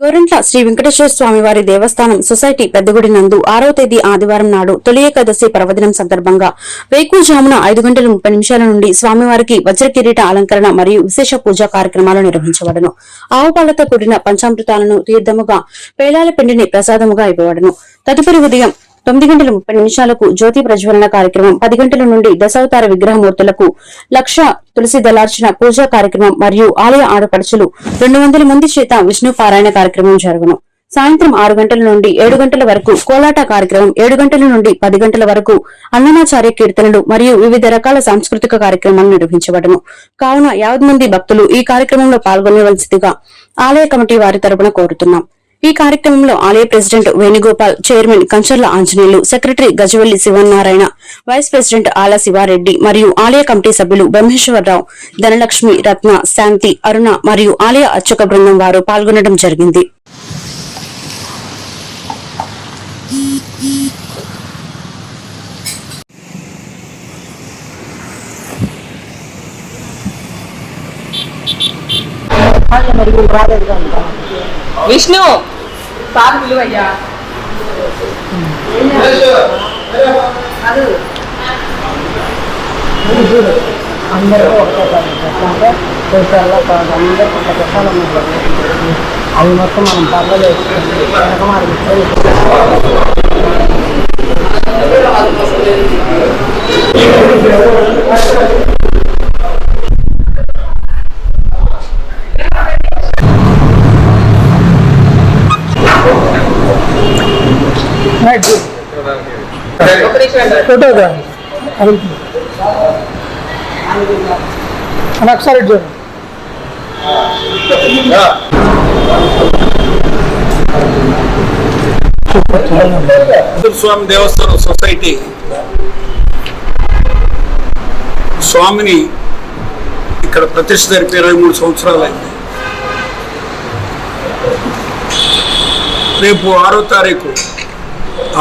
గోరంట్ల శ్రీ వెంకటేశ్వర స్వామి వారి దేవస్థానం సొసైటీ పెద్దగుడి నందు ఆరవ తేదీ ఆదివారం నాడు తొలి ఏకాదశి పర్వదినం సందర్భంగా వేకుజామున ఐదు గంటల ముప్పై నిమిషాల నుండి స్వామివారికి వజ్ర కిరీట అలంకరణ మరియు విశేష పూజా కార్యక్రమాలు నిర్వహించబడను. ఆవుపాలతో కూడిన పంచామృతాలను తీర్థముగా పేలాల పిండిని ప్రసాదముగా ఇవ్వబడను. తదుపరి ఉదయం తొమ్మిది గంటల ముప్పై నిమిషాలకు జ్యోతి ప్రజ్వలన కార్యక్రమం పది గంటల నుండి దశావతార విగ్రహమూర్తులకు లక్ష తులసి దళార్చన పూజా కార్యక్రమం మరియు ఆలయ ఆడపడుచులు రెండు వందల మంది చేత విష్ణు పారాయణ కార్యక్రమం జరుగును. సాయంత్రం ఆరు గంటల నుండి ఏడు గంటల వరకు కోలాట కార్యక్రమం ఏడు గంటల నుండి పది గంటల వరకు అన్నమాచార్య కీర్తనలు మరియు వివిధ రకాల సాంస్కృతిక కార్యక్రమాలు నిర్వహించబడను. కావున యావత్ మంది భక్తులు ఈ కార్యక్రమంలో పాల్గొనవలసిందిగా ఆలయ కమిటీ వారి తరపున కోరుతున్నాం. ఈ కార్యక్రమంలో ఆలయ president Venugopal chairman Kancharla Anjaneyulu secretary Gajavalli Sivanarayana vice president Ala Sivareddy మరియు ఆలయ కమిటీ సభ్యులు బ్రహ్మేశ్వరరావు ధనలక్ష్మి రత్న శాంతి అరుణ మరియు ఆలయ అర్చక బృందం వారు పాల్గొనడం జరిగింది. విష్ణు! సార్ విలువయ్యా అందరూ ఒకటే అంటే దేశాల్లో అందరూ ఒక పెట్టాలన్నారు అవి మొత్తం మనం పర్వాలేదు వేసుకుంటాం వెనక మనకి ఒక నిమిషం అండి. ఒకసారి ఇటు స్వామి దేవస్థానం సొసైటీ. స్వామిని ఇక్కడ ప్రతిష్ట జరిపి ఇరవై మూడు సంవత్సరాలు అయింది రేపు ఆరో తారీఖు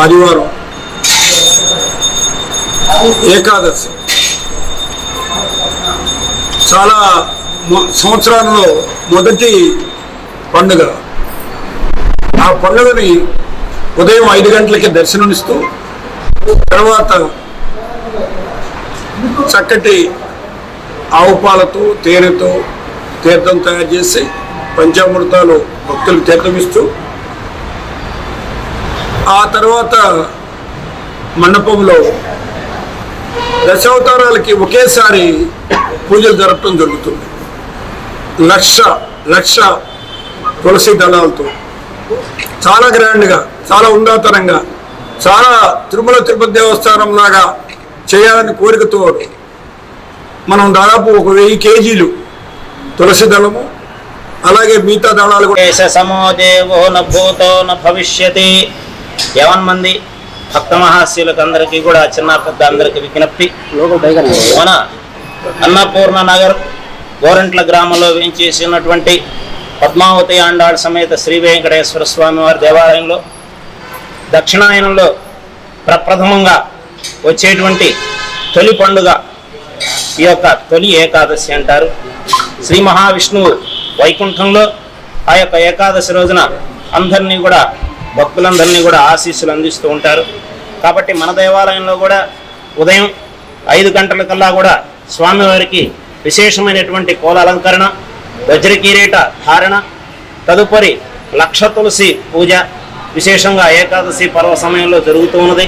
ఆదివారం ఏకాదశి. చాలా సంవత్సరాలలో సంవత్సరాల్లో మొదటి పండుగ. ఆ పండుగని ఉదయం ఐదు గంటలకి దర్శనమిస్తూ తర్వాత చక్కటి ఆవు పాలతో తేనెతో తీర్థం తయారు చేసి పంచామృతాలు భక్తులకు తీర్థమిస్తూ ఆ తర్వాత మండపంలో దశావతారాలకి ఒకేసారి పూజలు జరపడం జరుగుతుంది. లక్ష లక్ష తులసి దళాలతో. చాలా గ్రాండ్గా చాలా ఉందాతనంగా చాలా తిరుమల తిరుపతి దేవస్థానం లాగా చేయాలని కోరికతో మనం దాదాపు ఒక వెయ్యి కేజీలు తులసి దళము అలాగే మిగతా దళాలు కూడా సమో దేవో న భూతో భవిష్యతి. యవన్ మంది భక్త మహాశయులకు అందరికీ కూడా చిన్న పెద్ద అందరికి విజ్ఞప్తి. మన అన్నపూర్ణ నగర్ గోరంట్ల గ్రామంలో వేయించేసినటువంటి పద్మావతి ఆండాళ్ సమేత శ్రీ వెంకటేశ్వర స్వామి వారి దేవాలయంలో దక్షిణాయనంలో ప్రప్రథమంగా వచ్చేటువంటి తొలి పండుగ ఈ యొక్క తొలి ఏకాదశి అంటారు. శ్రీ మహావిష్ణువు వైకుంఠంలో ఆ యొక్క ఏకాదశి రోజున అందరినీ కూడా భక్తులందరినీ కూడా ఆశీస్సులు అందిస్తూ ఉంటారు కాబట్టి మన దేవాలయంలో కూడా ఉదయం ఐదు గంటలకల్లా కూడా స్వామివారికి విశేషమైనటువంటి కోల అలంకరణ వజ్రకిరీట ధారణ తదుపరి లక్ష తులసి పూజ విశేషంగా ఏకాదశి పర్వ సమయంలో జరుగుతూ ఉన్నది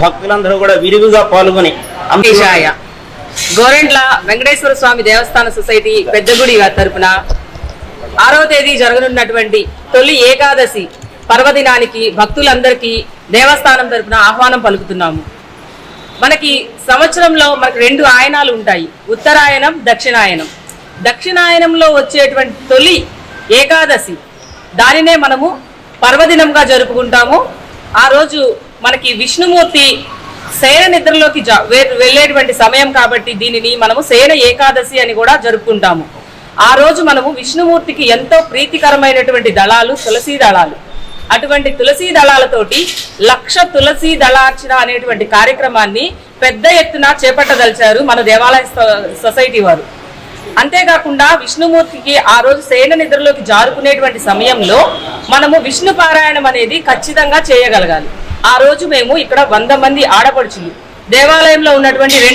భక్తులందరూ కూడా విరివిగా పాల్గొని వెంకటేశాయ. గోరెంట్ల వెంకటేశ్వర స్వామి దేవస్థాన సొసైటీ పెద్దగుడి గారి తరపున ఆరవ తేదీ జరగనున్నటువంటి తొలి ఏకాదశి పర్వదినానికి భక్తులందరికీ దేవస్థానం తరపున ఆహ్వానం పలుకుతున్నాము. మనకి సంవత్సరంలో మనకు రెండు ఆయనాలు ఉంటాయి. ఉత్తరాయణం దక్షిణాయనం. దక్షిణాయనంలో వచ్చేటువంటి తొలి ఏకాదశి. దానినే మనము పర్వదినంగా జరుపుకుంటాము. ఆ రోజు మనకి విష్ణుమూర్తి శయన నిద్రలోకి జా- వే- వెళ్ళేటువంటి సమయం కాబట్టి దీనిని మనము శయన ఏకాదశి అని కూడా జరుపుకుంటాము. ఆ రోజు మనము విష్ణుమూర్తికి ఎంతో ప్రీతికరమైనటువంటి దళాలు తులసి దళాలు. అటువంటి తులసీ దళాలతోటి లక్ష తులసీ దళార్చన అనేటువంటి కార్యక్రమాన్ని పెద్ద ఎత్తున చేపట్టదలిచారు మన దేవాలయ సొసైటీ వారు. అంతేకాకుండా విష్ణుమూర్తికి ఆ రోజు శయన నిద్రలోకి జారుకునేటువంటి సమయంలో మనము విష్ణు పారాయణం అనేది ఖచ్చితంగా చేయగలగాలి. ఆ రోజు మేము ఇక్కడ వంద మంది ఆడపడుచులు. దేవాలయంలో ఉన్నటువంటి రెండు